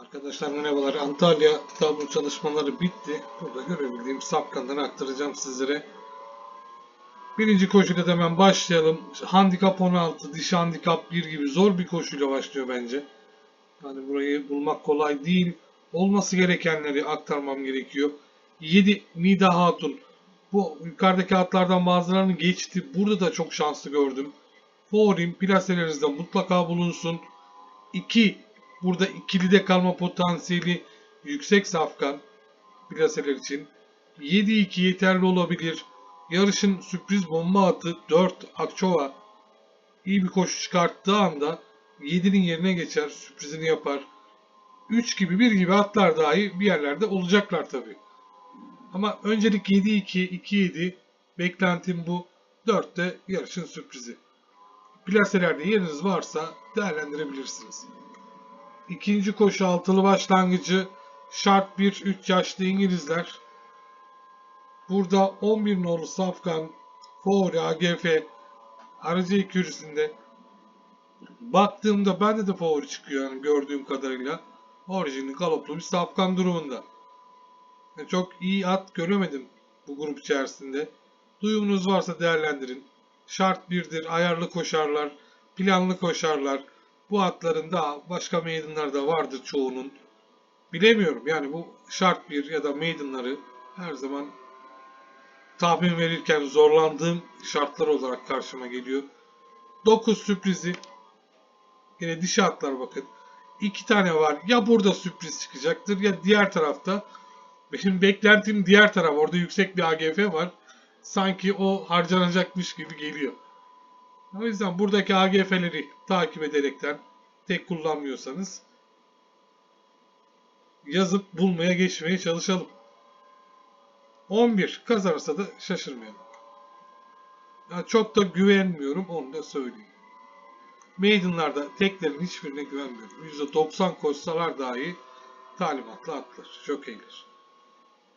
Arkadaşlar merhabalar. Antalya tablo çalışmaları bitti. Burada görebildiğim sapkanları aktaracağım sizlere. Birinci koşuyla hemen başlayalım. Handikap 16, dişi handikap 1 gibi zor bir koşuyla başlıyor bence. Yani burayı bulmak kolay değil. Olması gerekenleri aktarmam gerekiyor. 7 Nida Hatun. Bu yukarıdaki atlardan bazılarını geçti. Burada da çok şanslı gördüm. Favorim plaselerinizde mutlaka bulunsun. 2 Burada ikilide kalma potansiyeli yüksek safkan plaseler için. 7-2 yeterli olabilir. Yarışın sürpriz bomba atı 4 Akçova iyi bir koşu çıkarttığı anda 7'nin yerine geçer, sürprizini yapar. 3 gibi 1 gibi atlar dahi bir yerlerde olacaklar tabi. Ama öncelik 7-2, 2-7 beklentim bu. 4 de yarışın sürprizi. Plaselerde yeriniz varsa değerlendirebilirsiniz. İkinci koşu altılı başlangıcı şart 1 3 yaşlı İngilizler. Burada 11 nolu Safkan, Fori, AGF aracı ekürüsünde. Baktığımda bende de favori çıkıyor yani gördüğüm kadarıyla. Orijinli galoplu bir Safkan durumunda. Yani çok iyi at göremedim bu grup içerisinde. Duyumunuz varsa değerlendirin. Şart birdir, ayarlı koşarlar, planlı koşarlar. Bu atların da başka maidenlarda vardır çoğunun. Bilemiyorum yani bu şart bir ya da maidenları her zaman tahmin verirken zorlandığım şartlar olarak karşıma geliyor. 9 sürprizi. Yine dişi atlar bakın. İki tane var. Ya burada sürpriz çıkacaktır ya diğer tarafta. Benim beklentim diğer taraf. Orada yüksek bir AGF var. Sanki o harcanacakmış gibi geliyor. O yüzden buradaki AGF'leri takip ederekten tek kullanmıyorsanız yazıp bulmaya geçmeye çalışalım. 11 kazanırsa da şaşırmayalım. Yani çok da güvenmiyorum onu da söyleyeyim. Maiden'larda teklerin hiçbirine güvenmiyorum. %90 koşsalar dahi talimatla atlar, jokeyler.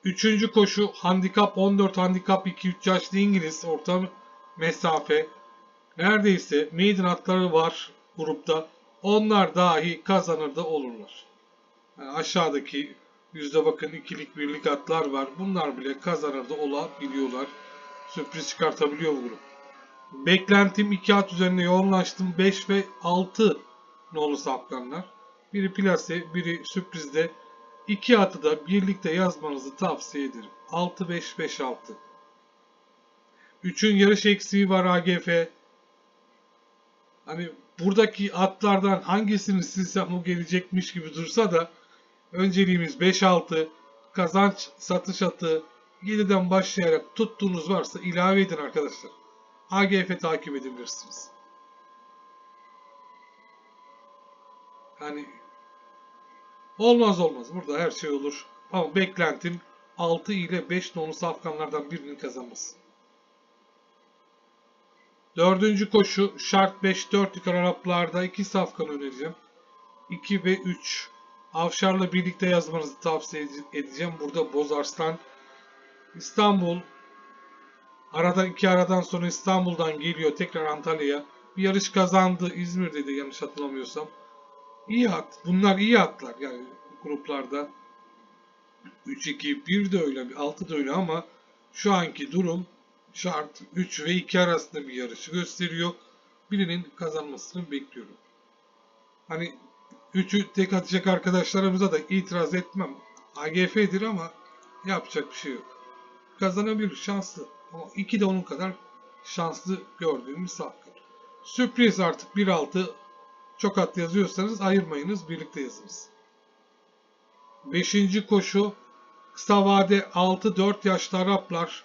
Üçüncü koşu handikap 14, handikap 2-3 yaşlı İngiliz orta mesafe. Neredeyse maiden atları var grupta. Onlar dahi kazanır da olurlar. Yani aşağıdaki yüzde bakın ikilik birlik atlar var. Bunlar bile kazanır da olabiliyorlar. Sürpriz çıkartabiliyor bu grup. Beklentim 2 at üzerine yoğunlaştım. 5 ve 6 nolu sapkanlar. Biri plase, biri sürprizde. İki atı da birlikte yazmanızı tavsiye ederim. 6-5-5-6. 3'ün yarış eksiği var AGF. Hani buradaki atlardan hangisini silsem o gelecekmiş gibi dursa da önceliğimiz 5-6 kazanç satış atı 7'den başlayarak tuttuğunuz varsa ilave edin arkadaşlar. AGF takip edebilirsiniz. Yani olmaz olmaz. Burada her şey olur. Ama beklentim 6 ile 5 nolu safkanlardan birinin kazanması. Dördüncü koşu şart 5-4 yukarı Araplarda 2 safkan önereceğim. 2 ve 3. Avşar'la birlikte yazmanızı tavsiye edeceğim. Burada Bozarslan İstanbul aradan iki aradan sonra İstanbul'dan geliyor tekrar Antalya'ya. Bir yarış kazandı İzmir'de de yanlış hatırlamıyorsam. İyi at. Bunlar iyi atlar yani gruplarda. 3-2, 1 de öyle, 6 da öyle ama şu anki durum şart 3 ve 2 arasında bir yarışı gösteriyor. Birinin kazanmasını bekliyorum. Hani 3'ü tek atacak arkadaşlarımıza da itiraz etmem. AGF'dir ama yapacak bir şey yok. Kazanabilir şanslı. Ama 2 de onun kadar şanslı gördüğüm bir safkan. Sürpriz artık 1-6 çok at yazıyorsanız ayırmayınız birlikte yazınız. 5. koşu kısa vade 6-4 yaşlı Araplar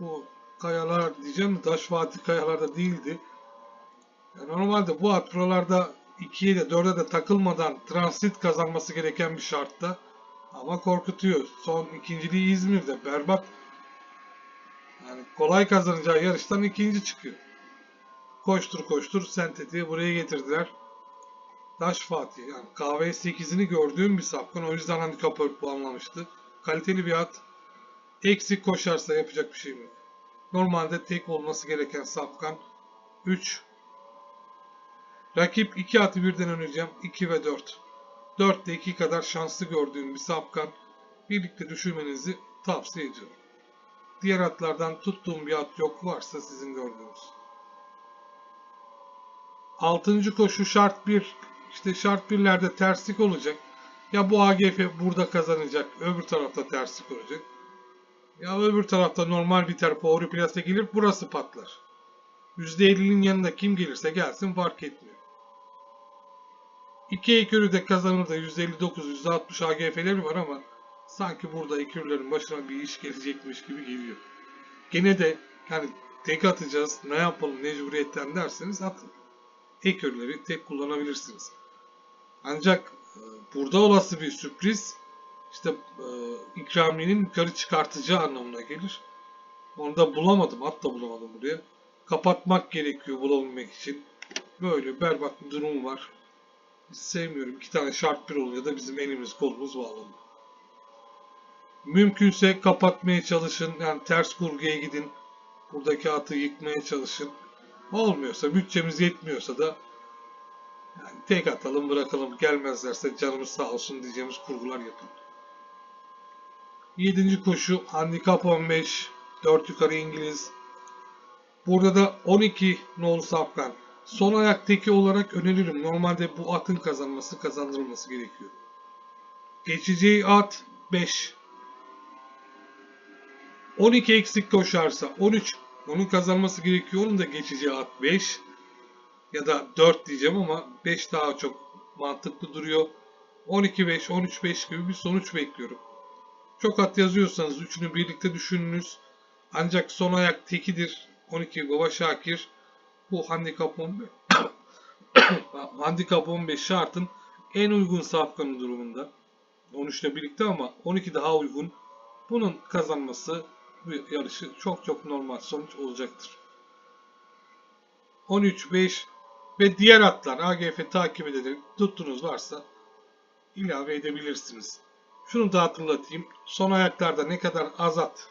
bu kayalar diyeceğim Taş Fatih kayalarda değildi. Yani normalde bu at buralarda 2'ye de 4'e de takılmadan transit kazanması gereken bir şartta. Ama korkutuyor. Son ikinciliği İzmir'de. Berbat. Yani kolay kazanacağı yarıştan ikinci çıkıyor. Koştur koştur sentetiği buraya getirdiler. Taş Fatih yani kahve 8'ini gördüğüm bir sapkın o yüzden handikapı puanlamıştı. Kaliteli bir at. Eksik koşarsa yapacak bir şeyim yok. Normalde tek olması gereken sapkan 3. Rakip 2 atı birden önereceğim. 2 ve 4. 4'te 2 kadar şanslı gördüğüm bir safkan birlikte düşürmenizi tavsiye ediyorum. Diğer atlardan tuttuğum bir at yok varsa sizin gördüğünüz. Altıncı koşu şart 1. İşte şart 1'lerde terslik olacak. Ya bu AGF burada kazanacak, öbür tarafta terslik olacak. Ya öbür tarafta normal biter, Power Plus'e gelir, burası patlar. %50'nin yanında kim gelirse gelsin fark etmiyor. 2 ekürü de kazanır da %59, %60 AGF'leri var ama sanki burada ekürlerin başına bir iş gelecekmiş gibi geliyor. Gene de yani tek atacağız, ne yapalım mecburiyetten derseniz atın. Ekürleri tek kullanabilirsiniz. Ancak e, burada olası bir sürpriz işte e, ikramiyenin yukarı çıkartacağı anlamına gelir. Onu da bulamadım. Hatta bulamadım buraya. Kapatmak gerekiyor bulabilmek için. Böyle berbat bir durum var. Hiç sevmiyorum. İki tane şart bir oluyor da bizim elimiz kolumuz bağlı. Mümkünse kapatmaya çalışın. Yani ters kurguya gidin. Buradaki atı yıkmaya çalışın. Olmuyorsa, bütçemiz yetmiyorsa da yani tek atalım bırakalım. Gelmezlerse canımız sağ olsun diyeceğimiz kurgular yapın. 7. koşu handikap 15 4 yukarı İngiliz. Burada da 12 nolu safkan. Son ayak teki olarak öneririm. Normalde bu atın kazanması kazandırılması gerekiyor. Geçeceği at 5. 12 eksik koşarsa 13 onun kazanması gerekiyor. Onun da geçeceği at 5 ya da 4 diyeceğim ama 5 daha çok mantıklı duruyor. 12-5, 13-5 gibi bir sonuç bekliyorum. Çok at yazıyorsanız üçünü birlikte düşününüz. Ancak son ayak tekidir. 12 Baba Şakir. Bu handikap 15. handikap 15 şartın en uygun safkanı durumunda. 13 ile birlikte ama 12 daha uygun. Bunun kazanması bu yarışı çok çok normal sonuç olacaktır. 13, 5 ve diğer atlar AGF takip ederek tuttunuz varsa ilave edebilirsiniz. Şunu da hatırlatayım. Son ayaklarda ne kadar az at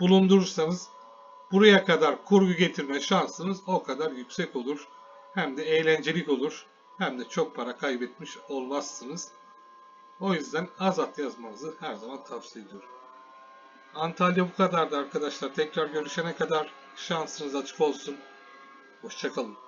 bulundurursanız buraya kadar kurgu getirme şansınız o kadar yüksek olur. Hem de eğlencelik olur. Hem de çok para kaybetmiş olmazsınız. O yüzden az at yazmanızı her zaman tavsiye ediyorum. Antalya bu kadardı arkadaşlar. Tekrar görüşene kadar şansınız açık olsun. Hoşçakalın.